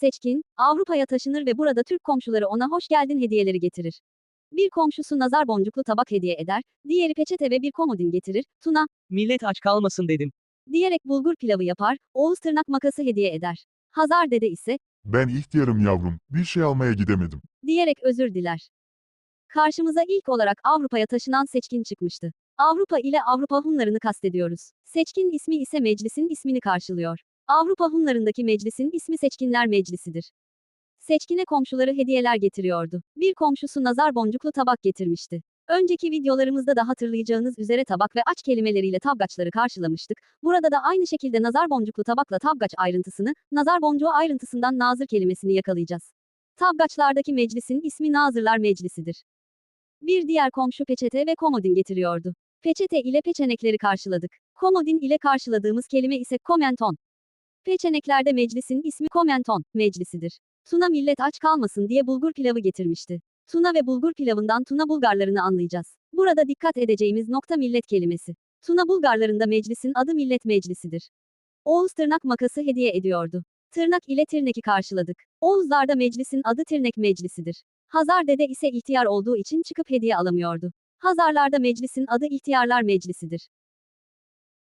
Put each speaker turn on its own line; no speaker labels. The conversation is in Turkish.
Seçkin, Avrupa'ya taşınır ve burada Türk komşuları ona hoş geldin hediyeleri getirir. Bir komşusu nazar boncuklu tabak hediye eder, diğeri peçete ve bir komodin getirir, Tuna,
Millet aç kalmasın dedim.
diyerek bulgur pilavı yapar, Oğuz tırnak makası hediye eder. Hazar dede ise,
Ben ihtiyarım yavrum, bir şey almaya gidemedim.
diyerek özür diler. Karşımıza ilk olarak Avrupa'ya taşınan seçkin çıkmıştı. Avrupa ile Avrupa Hunlarını kastediyoruz. Seçkin ismi ise meclisin ismini karşılıyor. Avrupa Hunlarındaki meclisin ismi Seçkinler Meclisidir. Seçkine komşuları hediyeler getiriyordu. Bir komşusu nazar boncuklu tabak getirmişti. Önceki videolarımızda da hatırlayacağınız üzere tabak ve aç kelimeleriyle tabgaçları karşılamıştık. Burada da aynı şekilde nazar boncuklu tabakla tabgaç ayrıntısını, nazar boncuğu ayrıntısından nazır kelimesini yakalayacağız. Tabgaçlardaki meclisin ismi Nazırlar Meclisidir. Bir diğer komşu peçete ve komodin getiriyordu. Peçete ile peçenekleri karşıladık. Komodin ile karşıladığımız kelime ise komenton. Peçeneklerde meclisin ismi komenton, meclisidir. Tuna millet aç kalmasın diye bulgur pilavı getirmişti. Tuna ve bulgur pilavından Tuna Bulgarlarını anlayacağız. Burada dikkat edeceğimiz nokta millet kelimesi. Tuna Bulgarlarında meclisin adı millet meclisidir. Oğuz tırnak makası hediye ediyordu. Tırnak ile tirneki karşıladık. Oğuzlarda meclisin adı tirnek meclisidir. Hazar dede ise ihtiyar olduğu için çıkıp hediye alamıyordu. Hazarlarda meclisin adı ihtiyarlar meclisidir.